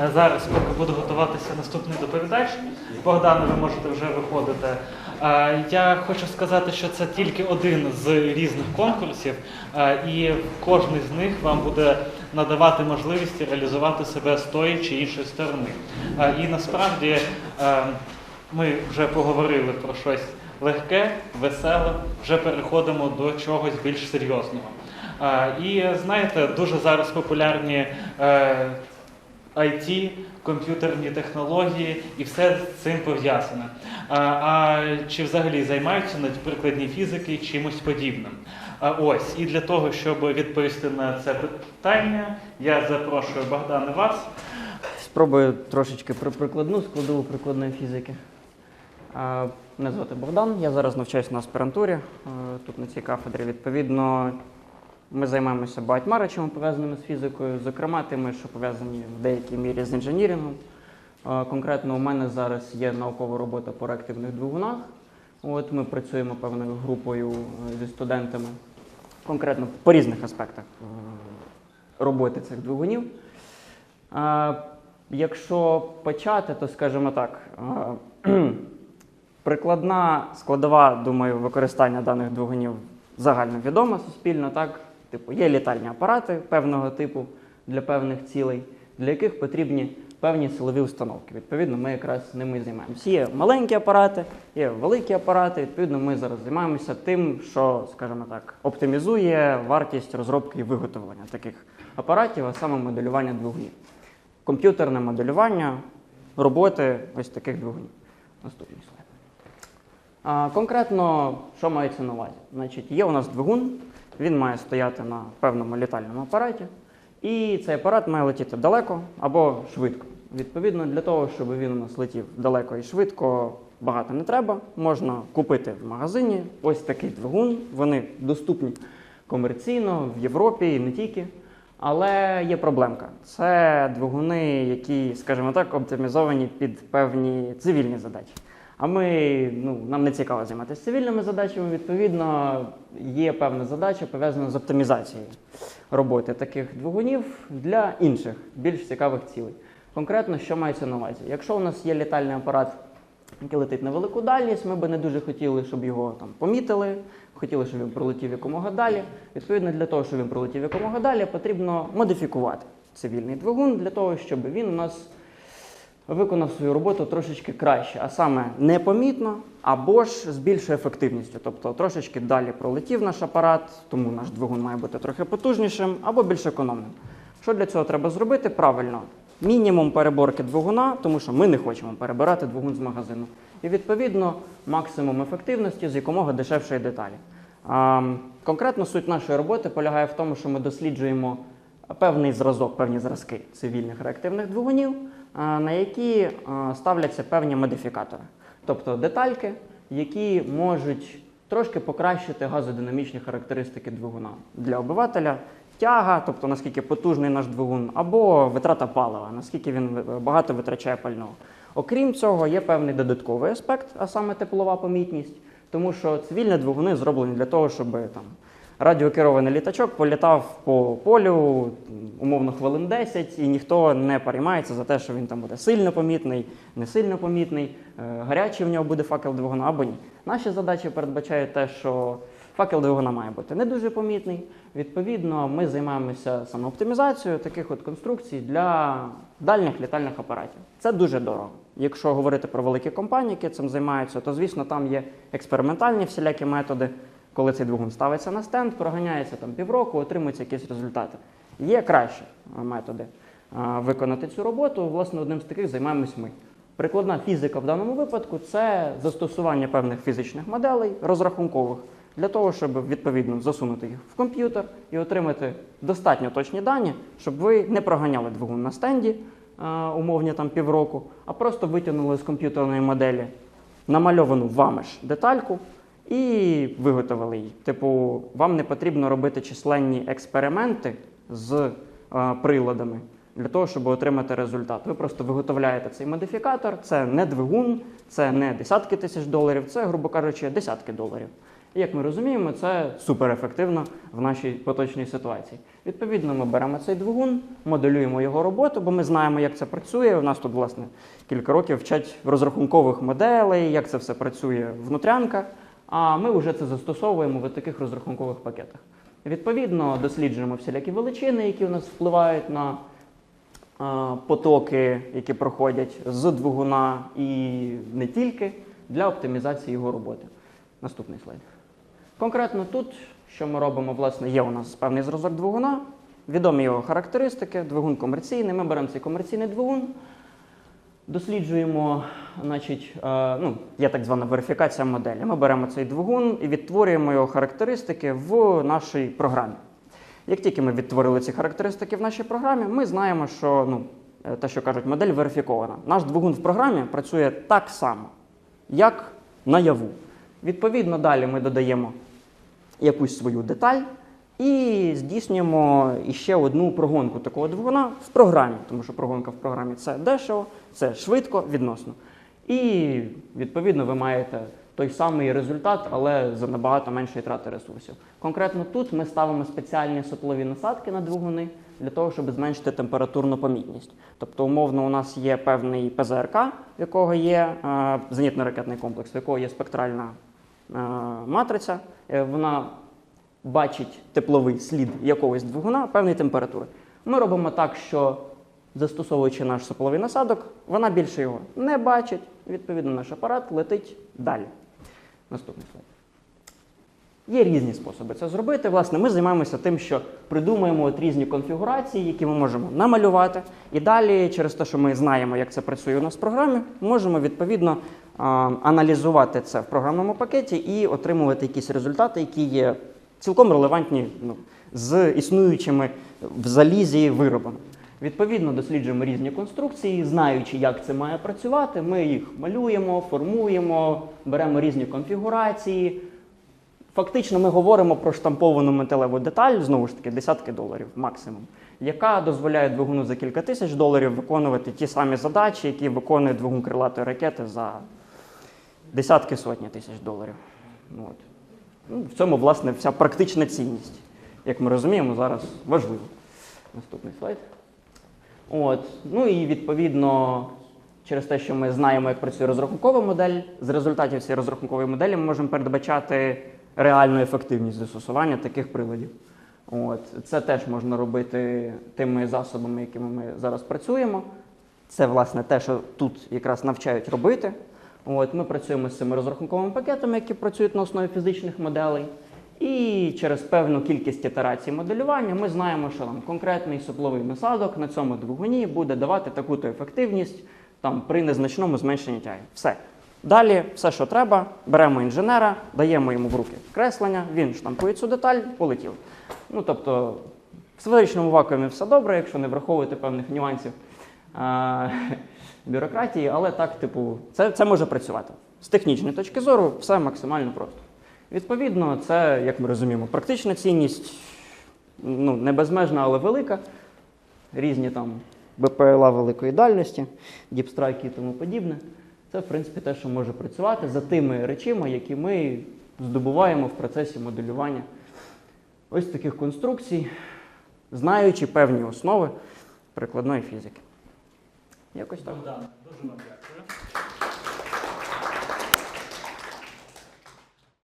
Е, Зараз, поки буде готуватися наступний доповідач, Богдане, ви можете вже виходити. Е, Я хочу сказати, що це тільки один з різних конкурсів, е, і кожен з них вам буде надавати можливість реалізувати себе з тої чи іншої сторони. І насправді ми вже поговорили про щось легке, веселе, вже переходимо до чогось більш серйозного. І знаєте, дуже зараз популярні IT, комп'ютерні технології і все з цим пов'язане. А, а чи взагалі займаються на прикладній фізики чимось подібним? А, ось, і для того, щоб відповісти на це питання, я запрошую Богдана вас. Спробую трошечки про прикладну складову прикладної фізики. Мене звати Богдан, я зараз навчаюся на аспірантурі е, тут на цій кафедрі. Відповідно, ми займаємося багатьма речами, пов'язаними з фізикою, зокрема тими, що пов'язані в деякій мірі з інженірингом. Конкретно у мене зараз є наукова робота по реактивних двигунах. От ми працюємо певною групою е, зі студентами, конкретно по різних аспектах е, роботи цих двигунів. Якщо почати, то скажімо так, прикладна складова, думаю, використання даних двигунів загальновідома суспільно. Так? Типу, є літальні апарати певного типу для певних цілей, для яких потрібні певні силові установки. Відповідно, ми якраз ними займаємося. Є маленькі апарати, є великі апарати. Відповідно, ми зараз займаємося тим, що, скажімо так, оптимізує вартість розробки і виготовлення таких апаратів, а саме моделювання двигунів. Комп'ютерне моделювання роботи ось таких двигунів. Наступний слайд. Конкретно, що мається на увазі? Значить, є у нас двигун, він має стояти на певному літальному апараті, і цей апарат має летіти далеко або швидко. Відповідно, для того, щоб він у нас летів далеко і швидко, багато не треба. Можна купити в магазині ось такий двигун. Вони доступні комерційно в Європі і не тільки. Але є проблемка. Це двигуни, які, скажімо так, оптимізовані під певні цивільні задачі. А ми, ну, нам не цікаво займатися цивільними задачами. Відповідно, є певна задача пов'язана з оптимізацією роботи таких двигунів для інших, більш цікавих цілей. Конкретно, що мається на увазі? Якщо у нас є літальний апарат, який летить на велику дальність, ми би не дуже хотіли, щоб його там помітили, хотіли, щоб він пролетів якомога далі. Відповідно, для того, щоб він пролетів якомога далі, потрібно модифікувати цивільний двигун для того, щоб він у нас виконав свою роботу трошечки краще, а саме непомітно або ж з більшою ефективністю. Тобто трошечки далі пролетів наш апарат, тому наш двигун має бути трохи потужнішим або більш економним. Що для цього треба зробити? Правильно, мінімум переборки двигуна, тому що ми не хочемо перебирати двигун з магазину. І відповідно максимум ефективності з якомога дешевшої деталі. А, конкретно суть нашої роботи полягає в тому, що ми досліджуємо певний зразок, певні зразки цивільних реактивних двигунів, на які ставляться певні модифікатори, тобто детальки, які можуть трошки покращити газодинамічні характеристики двигуна для обивателя. Тяга, тобто наскільки потужний наш двигун, або витрата палива, наскільки він багато витрачає пального. Окрім цього, є певний додатковий аспект, а саме теплова помітність, тому що цивільні двигуни зроблені для того, щоб там радіокерований літачок політав по полю умовно хвилин 10, і ніхто не переймається за те, що він там буде сильно помітний, не сильно помітний, е, гарячий в нього буде факел двигуна або ні. Наші задачі передбачають те, що факел двигуна має бути не дуже помітний. Відповідно, ми займаємося саме оптимізацією таких от конструкцій для дальніх літальних апаратів. Це дуже дорого. Якщо говорити про великі компанії, які цим займаються, то звісно там є експериментальні всілякі методи, коли цей двигун ставиться на стенд, проганяється там півроку, отримуються якісь результати. Є кращі методи виконати цю роботу. Власне, одним з таких займаємось ми. Прикладна фізика в даному випадку це застосування певних фізичних моделей розрахункових для того, щоб відповідно засунути їх в комп'ютер і отримати достатньо точні дані, щоб ви не проганяли двигун на стенді е, умовні там півроку, а просто витягнули з комп'ютерної моделі намальовану вами ж детальку і виготовили її. Типу, вам не потрібно робити численні експерименти з е, приладами для того, щоб отримати результат. Ви просто виготовляєте цей модифікатор, це не двигун, це не десятки тисяч доларів, це, грубо кажучи, десятки доларів. І як ми розуміємо, це суперефективно в нашій поточній ситуації. Відповідно, ми беремо цей двигун, моделюємо його роботу, бо ми знаємо, як це працює. У нас тут, власне, кілька років вчать розрахункових моделей, як це все працює внутрянка. А ми вже це застосовуємо в таких розрахункових пакетах. Відповідно, досліджуємо всілякі величини, які у нас впливають на потоки, які проходять з двигуна і не тільки для оптимізації його роботи. Наступний слайд. Конкретно тут, що ми робимо, власне, є у нас певний зразок двигуна, відомі його характеристики, двигун комерційний. Ми беремо цей комерційний двигун, досліджуємо, значить, е, ну, є так звана верифікація моделі. Ми беремо цей двигун і відтворюємо його характеристики в нашій програмі. Як тільки ми відтворили ці характеристики в нашій програмі, ми знаємо, що ну, е, те, що кажуть, модель верифікована. Наш двигун в програмі працює так само, як наяву. Відповідно, далі ми додаємо якусь свою деталь і здійснюємо іще одну прогонку такого двигуна в програмі, тому що прогонка в програмі це дешево, це швидко, відносно. І відповідно ви маєте той самий результат, але за набагато меншої трати ресурсів. Конкретно тут ми ставимо спеціальні соплові насадки на двигуни для того, щоб зменшити температурну помітність. Тобто, умовно, у нас є певний ПЗРК, в якого є е, зенітно-ракетний комплекс, в якого є спектральна е, матриця. Е, Вона бачить тепловий слід якогось двигуна певної температури. Ми робимо так, що застосовуючи наш сопловий насадок, вона більше його не бачить. Відповідно, наш апарат летить далі. Наступний слайд. Є різні способи це зробити. Власне, ми займаємося тим, що придумуємо от різні конфігурації, які ми можемо намалювати. І далі, через те, що ми знаємо, як це працює у нас в програмі, можемо відповідно аналізувати це в програмному пакеті і отримувати якісь результати, які є цілком релевантні ну, з існуючими в залізі виробами. Відповідно, досліджуємо різні конструкції, знаючи, як це має працювати, ми їх малюємо, формуємо, беремо різні конфігурації. Фактично, ми говоримо про штамповану металеву деталь, знову ж таки, десятки доларів максимум, яка дозволяє двигуну за кілька тисяч доларів виконувати ті самі задачі, які виконує двигун крилатої ракети за десятки сотні тисяч доларів. От. Ну, в цьому, власне, вся практична цінність, як ми розуміємо, зараз важливо. Наступний слайд. От. Ну і відповідно, через те, що ми знаємо, як працює розрахункова модель, з результатів цієї розрахункової моделі ми можемо передбачати реальну ефективність застосування таких приладів. От. Це теж можна робити тими засобами, якими ми зараз працюємо. Це, власне, те, що тут якраз навчають робити. От, ми працюємо з цими розрахунковими пакетами, які працюють на основі фізичних моделей. І через певну кількість ітерацій моделювання ми знаємо, що там конкретний сопловий насадок на цьому двигуні буде давати таку-то ефективність там, при незначному зменшенні тяги. Все. Далі все, що треба, беремо інженера, даємо йому в руки креслення, він штампує цю деталь, полетів. Ну, тобто, в сферичному вакуумі все добре, якщо не враховувати певних нюансів а, бюрократії, але так, типу, це, це може працювати. З технічної точки зору, все максимально просто. Відповідно, це, як ми розуміємо, практична цінність ну, не безмежна, але велика. Різні там БПЛА великої дальності, діпстрайки і тому подібне. Це, в принципі, те, що може працювати за тими речами, які ми здобуваємо в процесі моделювання ось таких конструкцій, знаючи певні основи прикладної фізики. Якось так. Богдан, дуже вам дякую.